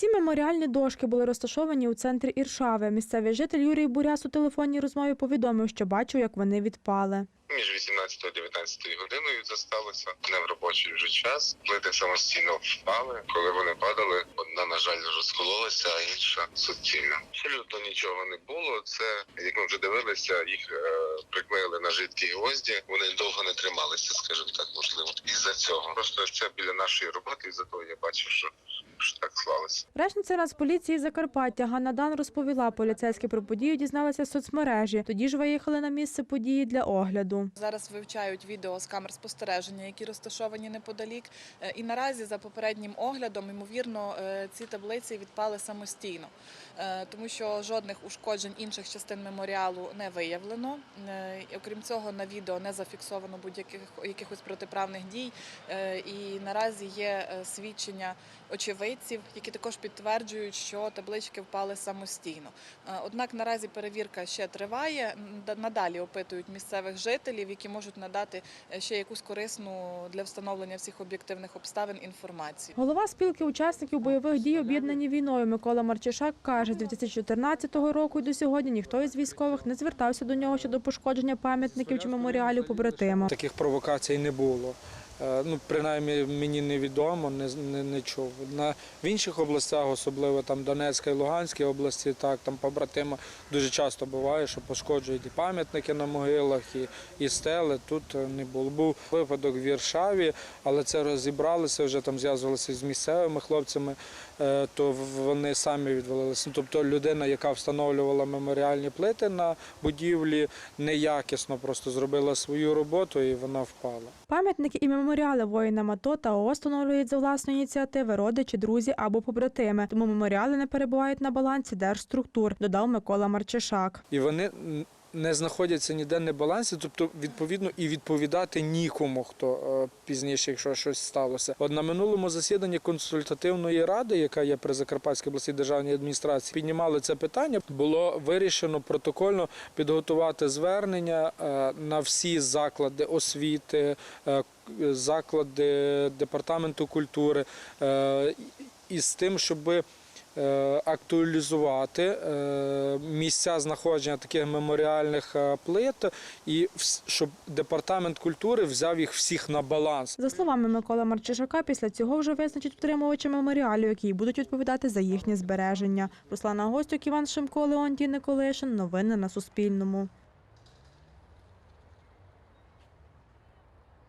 Ці меморіальні дошки були розташовані у центрі Іршави. Місцевий житель Юрій Буряс у телефонній розмові повідомив, що бачив, як вони відпали. Між 18 та 19 годиною це сталося не в робочий вже час. Плити самостійно впали. Коли вони падали, одна, на жаль, розкололася, а інша суцільно. Абсолютно нічого не було. Це як ми вже дивилися, їх е, приклеїли на жидкі гвозді. Вони довго не трималися, скажімо так, можливо. Із-за цього. Просто це біля нашої роботи, і за того я бачив, що, що так склалося. Речниця Нацполіції Закарпаття Ганна Дан розповіла, поліцейські про подію дізналися з соцмережі. Тоді ж виїхали на місце події для огляду. Зараз вивчають відео з камер спостереження, які розташовані неподалік. Е, І наразі, за попереднім оглядом, ймовірно, е, ці таблиці відпали самостійно, Е, тому що жодних ушкоджень інших частин меморіалу не виявлено. Окрім цього, на відео не зафіксовано будь-яких якихось протиправних дій. І наразі є свідчення очевидців, які також підтверджують, що таблички впали самостійно. Однак наразі перевірка ще триває. Надалі опитують місцевих жителів, які можуть надати е, ще якусь корисну для встановлення всіх об'єктивних обставин інформацію. Голова спілки учасників бойових дій об'єднані війною Микола Марчишак каже, з 2014 року і до сьогодні ніхто із військових не звертався до нього щодо пошкодження пам'ятників чи меморіалів побратима. Таких провокацій не було. Е, Ну, принаймні мені невідомо, не, не, не чув. На, в інших областях, особливо там Донецька і Луганській області, так, там побратима дуже часто буває, що пошкоджують і пам'ятники на могилах, і, і стели. Тут е, не було. Був випадок в Віршаві, але це розібралися, вже там зв'язувалися з місцевими хлопцями, е, то вони самі відвалилися. Ну, Тобто людина, яка встановлювала меморіальні плити на будівлі, неякісно просто зробила свою роботу і вона впала. Пам'ятники і меморіали воїнам АТО та ООС встановлюють за власної ініціативи родичі, друзі або побратими. Тому меморіали не перебувають на балансі держструктур, додав Микола Марчишак. І вони не знаходяться ніде не балансі, тобто відповідно і відповідати нікому, хто е, пізніше, якщо щось сталося. От на минулому засіданні консультативної ради, яка є при Закарпатській обласній державній адміністрації, піднімали це питання. Було вирішено протокольно підготувати звернення е, на всі заклади освіти, е, заклади департаменту культури е, із тим, щоби е, актуалізувати е, місця знаходження таких меморіальних плит, і щоб департамент культури взяв їх всіх на баланс. За словами Микола Марчишака, після цього вже визначать утримувача меморіалів, які будуть відповідати за їхнє збереження. Руслана Гостюк, Іван Шимко, Леонтій Николишин. Новини на Суспільному.